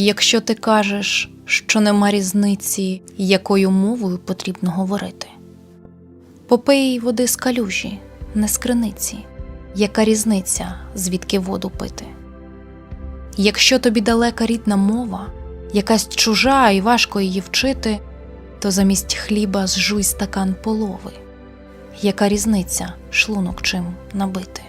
Якщо ти кажеш, що нема різниці, якою мовою потрібно говорити, попий води з калюжі, не з криниці, яка різниця, звідки воду пити. Якщо тобі далека рідна мова, якась чужа і важко її вчити, то замість хліба зжуй стакан полови. Яка різниця шлунок чим набити?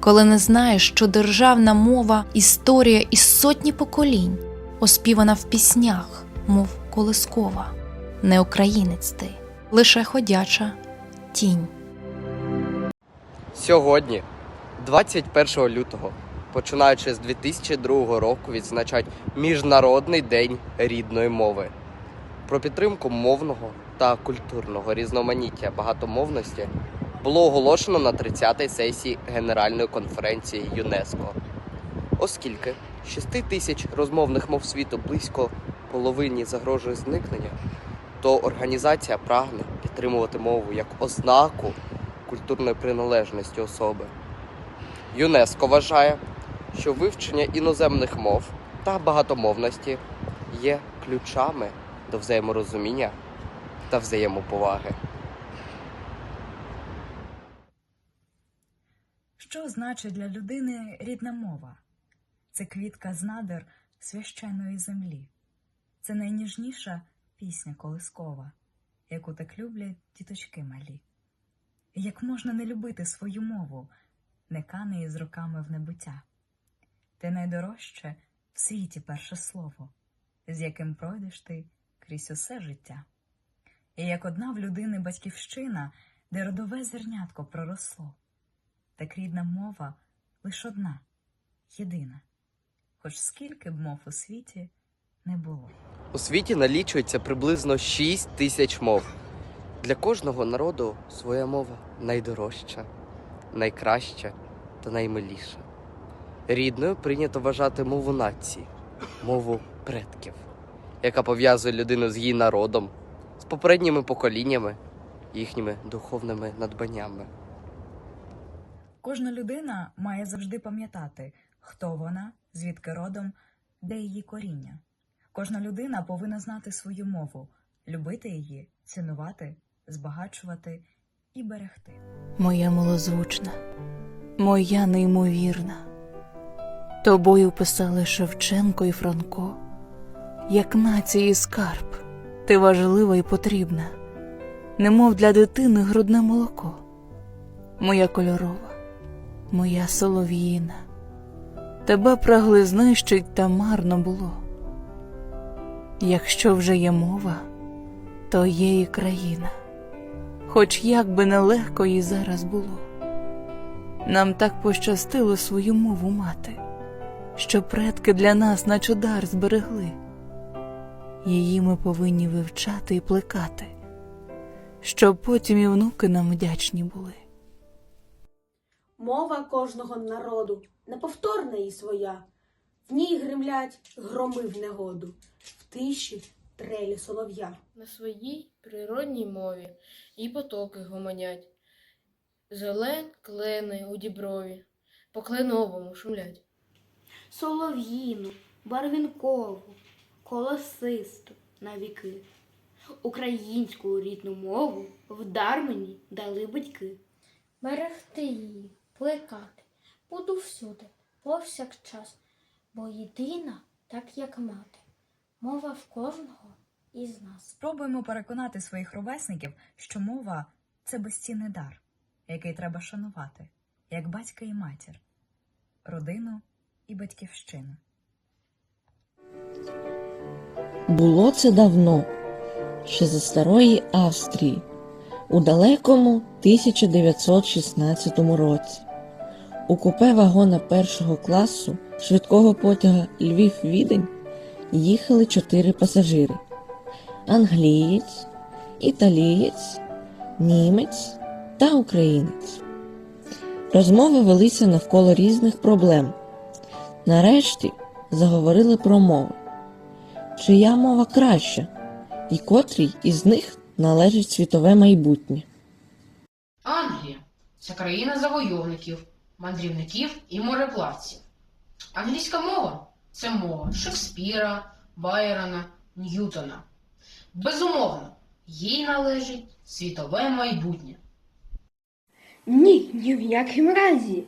Коли не знаєш, що державна мова історія із сотні поколінь, оспівана в піснях, мов колискова, не українець ти, лише ходяча тінь. Сьогодні, 21 лютого, починаючи з 2002 року, відзначають Міжнародний день рідної мови. Про підтримку мовного та культурного різноманіття багатомовності було оголошено на 30-й сесії Генеральної конференції ЮНЕСКО. Оскільки 6 тисяч розмовних мов світу близько половині загрожує зникнення, то організація прагне підтримувати мову як ознаку культурної приналежності особи. ЮНЕСКО вважає, що вивчення іноземних мов та багатомовності є ключами до взаєморозуміння та взаємоповаги. Що значить для людини рідна мова? Це квітка з надр священної землі. Це найніжніша пісня колискова, яку так люблять діточки малі. Як можна не любити свою мову, не кане її з роками в небуття? Ти найдорожче в світі перше слово, з яким пройдеш ти крізь усе життя. І як одна в людини батьківщина, де родове зернятко проросло, так рідна мова лиш одна, єдина, хоч скільки б мов у світі не було. У світі налічується приблизно 6 тисяч мов. Для кожного народу своя мова найдорожча, найкраща та наймиліша. Рідною прийнято вважати мову нації, мову предків, яка пов'язує людину з її народом, з попередніми поколіннями, їхніми духовними надбаннями. Кожна людина має завжди пам'ятати, хто вона, звідки родом, де її коріння. Кожна людина повинна знати свою мову, любити її, цінувати, збагачувати і берегти. Моя милозвучна, моя неймовірна. Тобою писали Шевченко і Франко, як нації скарб, ти важлива і потрібна, немов для дитини грудне молоко, моя кольорова, моя солов'їна, тебе прагли знищить, та марно було. Якщо вже є мова, то є і країна хоч як би нелегко їй зараз було. Нам так пощастило свою мову мати, що предки для нас наче дар зберегли. Її ми повинні вивчати і плекати, щоб потім і внуки нам вдячні були. Мова кожного народу неповторна і своя. В ній гримлять громи в негоду, в тиші трелі солов'я. на своїй природній мові і потоки гомонять. Зелень клени у діброві, по кленовому шумлять. солов'їну, барвінкову, колосисту на віки. Українську рідну мову вдар мені дали батьки. Берегти її, плекати, буду всюди, повсякчас, бо єдина, так як мати, мова в кожного із нас. Спробуємо переконати своїх ровесників, що мова це безцінний дар, який треба шанувати, як батька і матір, родину і батьківщину. Було це давно, ще за старої Австрії, у далекому 1916 році. У купе вагона першого класу швидкого потяга Львів-Відень їхали чотири пасажири: англієць, італієць, німець та українець. Розмови велися навколо різних проблем. Нарешті заговорили про мову чия мова краща, і котрій із них належить світове майбутнє. Англія це країна завойовників, мандрівників і мореплавців. Англійська мова це мова Шекспіра, Байрона, Ньютона. Безумовно, їй належить світове майбутнє. Ні, ні в якому разі.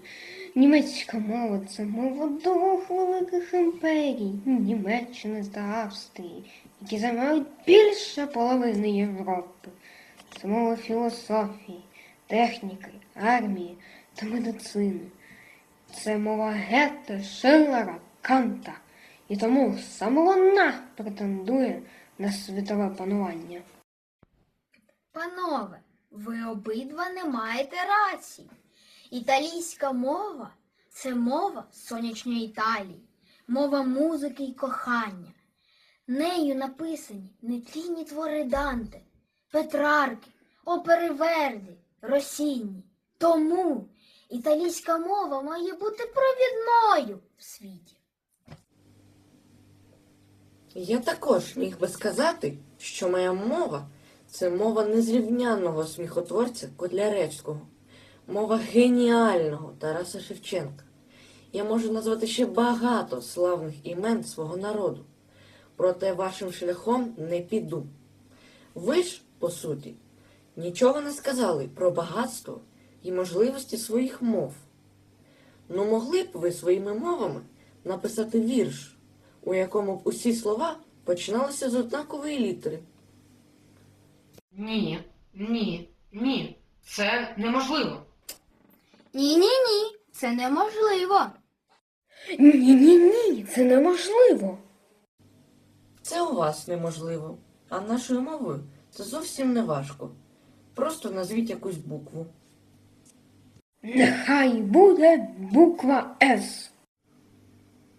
Німецька мова це мова двох великих імперій Німеччини та Австрії, які займають більше половини Європи. Це мова філософії, техніки, армії та медицини. Це мова Гетте, Шиллера, Канта. І тому саме вона претендує на світове панування. Панове, ви обидва не маєте рації. Італійська мова це мова сонячної Італії, мова музики і кохання. Нею написані нетлінні твори Данте, Петрарки, опери Верді, Росіні. Тому італійська мова має бути провідною в світі. Я також міг би сказати, що моя мова це мова незрівнянного сміхотворця Котляревського, мова геніального Тараса Шевченка. Я можу назвати ще багато славних імен свого народу, проте вашим шляхом не піду. Ви ж, по суті, нічого не сказали про багатство і можливості своїх мов. Ну могли б ви своїми мовами написати вірш, у якому б усі слова починалися з однакової літери. Ні, ні, ні, це неможливо. Ні, ні, ні, це неможливо. Ні, ні, ні, це неможливо. Це у вас неможливо, а нашою мовою це зовсім не важко. Просто назвіть якусь букву. Нехай буде буква С.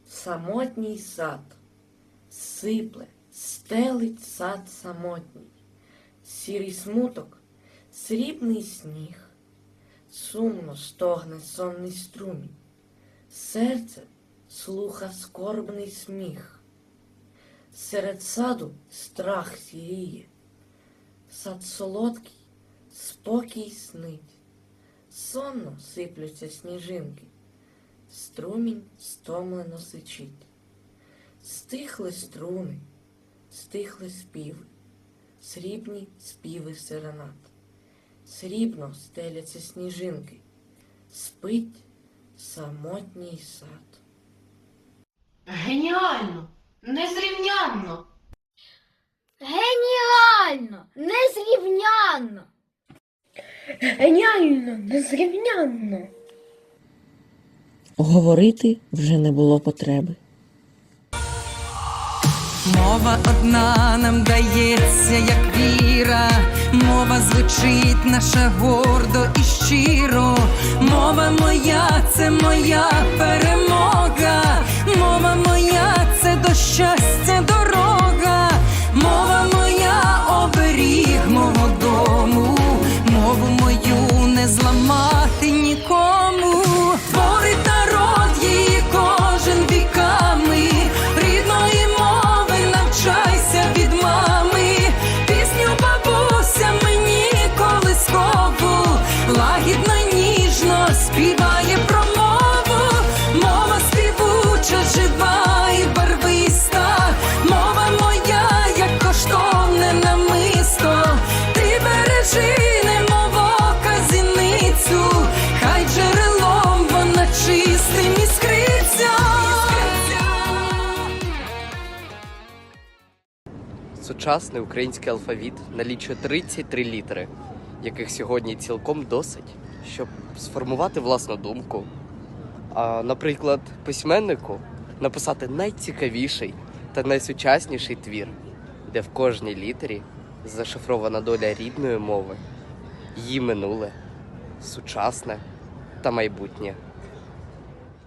Самотній сад. Сипле, стелить сад самотній. Сірий смуток, срібний сніг. Сумно стогне сонний струмінь. Серце слуха скорбний сміх. Серед саду страх сіріє. Сад солодкий, спокій снить. Сонно сиплються сніжинки. Струмінь стомлено сичить. Стихли струни, стихли співи, срібні співи серенад. Срібно стеляться сніжинки, спить самотній сад. Геніально, незрівнянно. Геніально! Незрівнянно! Геніально, незрівнянно. Говорити вже не було потреби. Мова одна нам дається, як віра, мова звучить наша гордо і щиро. Мова моя це моя перемога, Сучасний український алфавіт налічує 33 літери, яких сьогодні цілком досить, щоб сформувати власну думку. А, наприклад, письменнику написати найцікавіший та найсучасніший твір, де в кожній літері зашифрована доля рідної мови, її минуле, сучасне та майбутнє.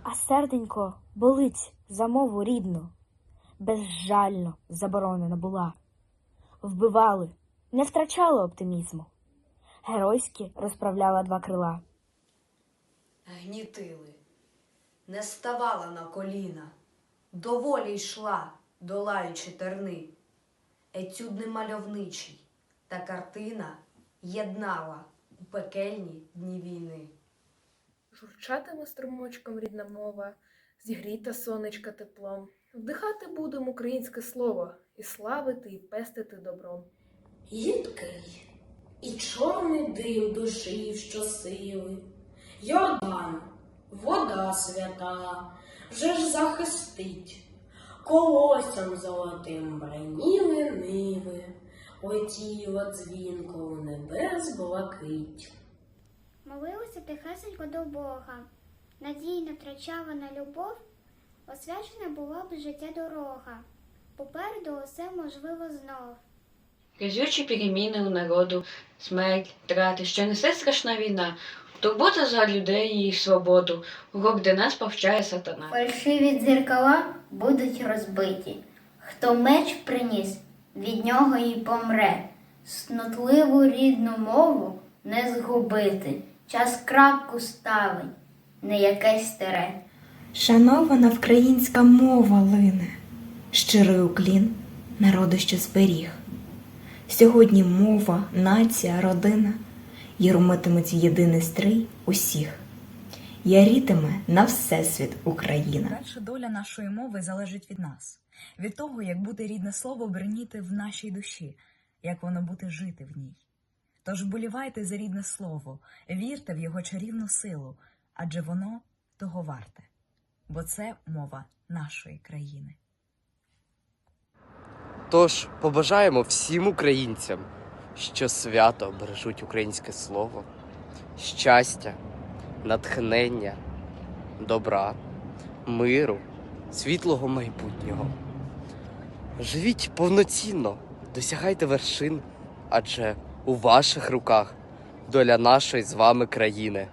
А серденько болить за мову рідну, безжально заборонена була. Вбивали, не втрачали оптимізму, геройськи розправляла два крила. Гнітили, не ставала на коліна, доволі йшла, долаючи терни. Етюд не мальовничий, та картина єднала у пекельні дні війни. Журчатиме струмочком рідна мова, зігріта сонечка теплом. Вдихати будемо українське слово і славити і пестити добром. Їдкий і чорний дим душів щосили. Йордан, вода свята, вже ж захистить. Колоссям золотим браніли ниви, Летіла дзвінко у небес блакить. Молилася тихесенько до Бога, надій не втрачала на любов, освячена була б життя дорога, попереду усе можливо знов. Разючі переміни у народу, смерть, трати, що несе страшна війна, турбота за людей і їх свободу, урок де нас повчає сатана. Фальшиві дзеркала будуть розбиті. Хто меч приніс, від нього і помре. Снотливу рідну мову не згубити. Час крапку ставить, не якесь старе. Шанована українська мова лине, щирий уклін народу, що зберіг. Сьогодні мова, нація, родина єрмитимуть в єдиний стрій усіх. Ярітиме на всесвіт Україна. Дальша доля нашої мови залежить від нас, від того, як буде рідне слово бреніти в нашій душі, як воно буде жити в ній. Тож болівайте за рідне слово, вірте в його чарівну силу, адже воно того варте, бо це мова нашої країни. Тож побажаємо всім українцям, що свято бережуть українське слово, щастя, натхнення, добра, миру, світлого майбутнього. Живіть повноцінно, досягайте вершин, адже у ваших руках доля нашої з вами країни.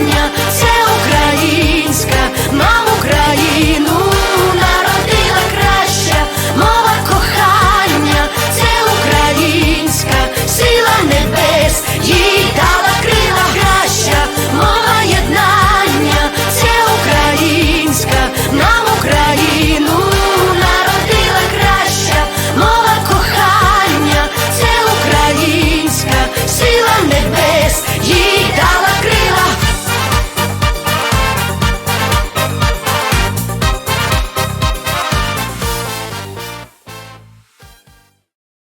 кохання, це українська, нам Україну народила краща, мова кохання, це українська, сила небес.